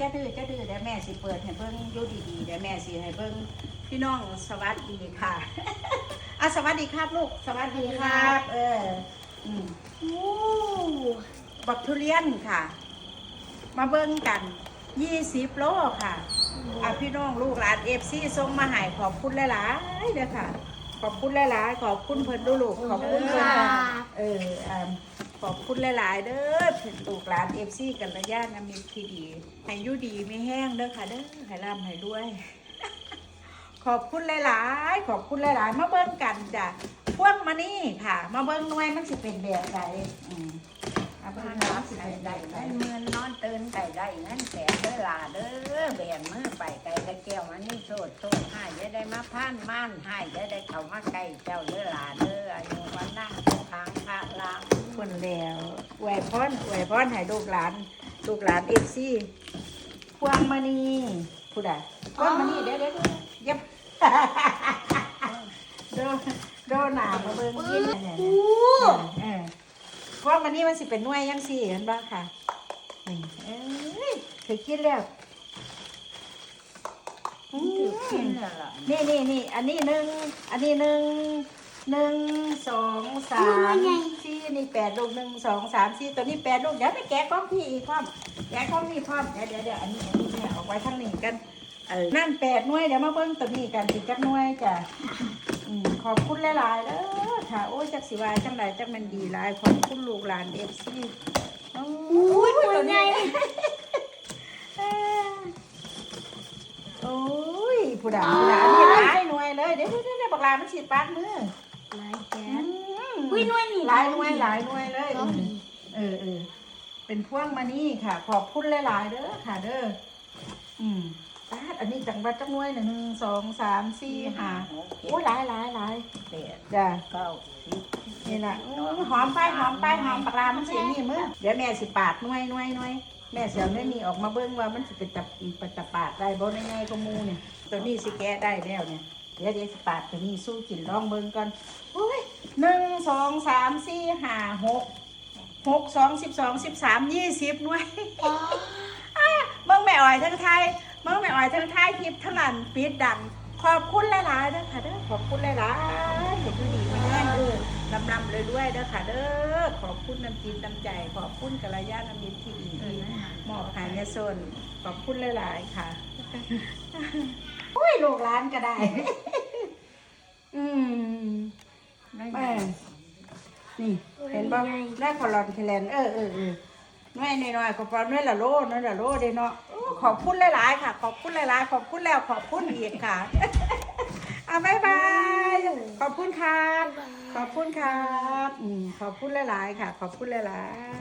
จะดื้อจะดื้อเดี๋ยวแม่สิเปิดให้เบิ้งอยู่ดีๆเดี๋ยวแม่สิให้เบิ้งพี่น้องสวัสดีค่ะอะสวัสดีครับลูกสวัสดีครับ เอออืมโอ้บักทุเรียนค่ะ มาเบิ้งกันยี่สิบโลค่ะอะพี่น้องลูกหลานเอฟซีส่งมาให้ขอบคุณหลายๆเด้อค่ะ ขอบคุณหลายๆขอบคุณเพิ่นดูลูกขอบคุณเพิ่นค่ะเอออ่าขอบ คุณหลาย ๆ เด้อเพิ่นลูกหลานเอฟซีกันระยะนามิตรที่ดีให้อยูดีไม่แห้งเด้อค่ะเด้อให้ร่ำให้ด้วย ขอบคุณหลาย ๆ ขอบคุณหลาย ๆ มาเบิ้งกันจ้ะพวกมานี่ค่ะ มาเบิ้งหน่วยมันสิเป็นแบบใดอืมมาเบิ้งหน่วยมันสิเป็นแบบใดได้เมือนนอนตื่นไก่ได้นั่นแสนเด้อลาเด้อเบียนมือไปไก่ตะเกียวมันนี่โสดโสดให้จะได้มาพ่านม่านให้จะได้เข้ามาไก่เจ้าเด้อลาเด้ออายุวันนั่ง นแล้วอวยพรอวยพรให้ลูกหลาน ลูกหลานเอฟซีพวงมณีผู้ใดพวงมณีเดี๋ยวเดี๋ยวเดี๋ยวเย็บโดนโดนหนามาเบิ่งกินเนี่ยโอ้เออพวงมณีมันสิเป็นหน่วยยังสี่เห็นบ้างค่ะนี่เอ้ยเคยกินแล้วอืถือกิมนแล้วล่ะนี่นี่นี่อันนี้หนึ่งอันนี้หนึ่งหนึ่งสองสาม สี่นี่แปดลูกหนึ่งสองสามสี่ตัวนี้แปดลูกเดี๋ยวไปแกะกล้องพี่อีกพร้อมแกะกล้องนี่พร้อมเดี๋ยวเดี๋ยวเดี๋ยวอันนี้อันนี้เนี่ยเอาไว้ข้างนี้กันเออนั่นแปดหน่วยเดี๋ยวมาเบิ้งตัวนี้กันสิจักหน่วยจ้ะอืมขอบคุณหลายๆเด้อค่ะโอ้ยจักสิวาจังไรจักมันดีหลายขอบคุณลูกหลานเอฟซีโอ้โหตัวใหญ่เออโอ้ยผู้ด่าผู้ด่าอันนี้หลายหน่วยเลยเดี๋ยวเดี๋ยวเดี๋ยวบักลามันฉีดปากมือลายแก๊อืสม อุ้ยหน่วยนี่หลายหน่วยหลายหน่วยเลยก็มีเออเออเป็นพวงมานี่ค่ะ ขอบคุณหลายๆเด้อค่ะ เด้ออืมปาดอันนี้จังหวัดจังหน่วยหนึ่งสองสามสี่ห้าหกเจ็โอ้ยดหลายหลายหลายแปดจ้ะเก้าสิบนี่นะอื้อหอมไปหอมไปหอมปากลามันเสียนี่มือเดี๋ยวแม่สิปาดหน่วยหน่วยหน่วยแม่เสียวไม่มีออกมาเบิ้งว่ามันสิเป็นตับเป็นตะปาดได้บ่ในไงก็มูเนี่ยตัวนี้สิแกะได้แล้วเนี่ยเดี๋ยวเดี๋ยวสิปาดตัวนี้สู้กินลองเบิ้งก่อนโอ้ย หนึ่งสองสามสี่ห้าหกหกสองสิบสองสิบสามยี่สิบหน่วยอ๋อเบิ่งแม่อ่อยทั้งไทยเบิ่งแม่อ่อยทั้งไทยคลิปทั้งนั้นปิดดังขอบคุณหลายๆเด้อค่ะเด้อขอบคุณหลายๆเห็นดูดีไม่แน่เด้อลำลำเลยด้วยเด้อค่ะเด้อขอบคุณน้ำจิตน้ำใจ ขอบคุณกัลยาณมิตรที่ดีที่มอบใหายแม่ส้นขอบคุณหลายๆค่ะโอ้ยลูกร้านก็ได้ อืมไม่ แม่นี่ เห็นบ่ได้คอลอนเทเลนเออเออเออน้อยน้อยๆก็ปอนน้อยละโลน้อยละโลเด้เนาะโอ้ขอบคุณหลายๆค่ะ ขอบคุณหลายๆ ขอบคุณแล้วขอบคุณอีกค่ะอะบ๊ายบาย ขอบคุณครับขอบคุณครับอืมขอบคุณหลายๆค่ะ ขอบคุณหลายๆ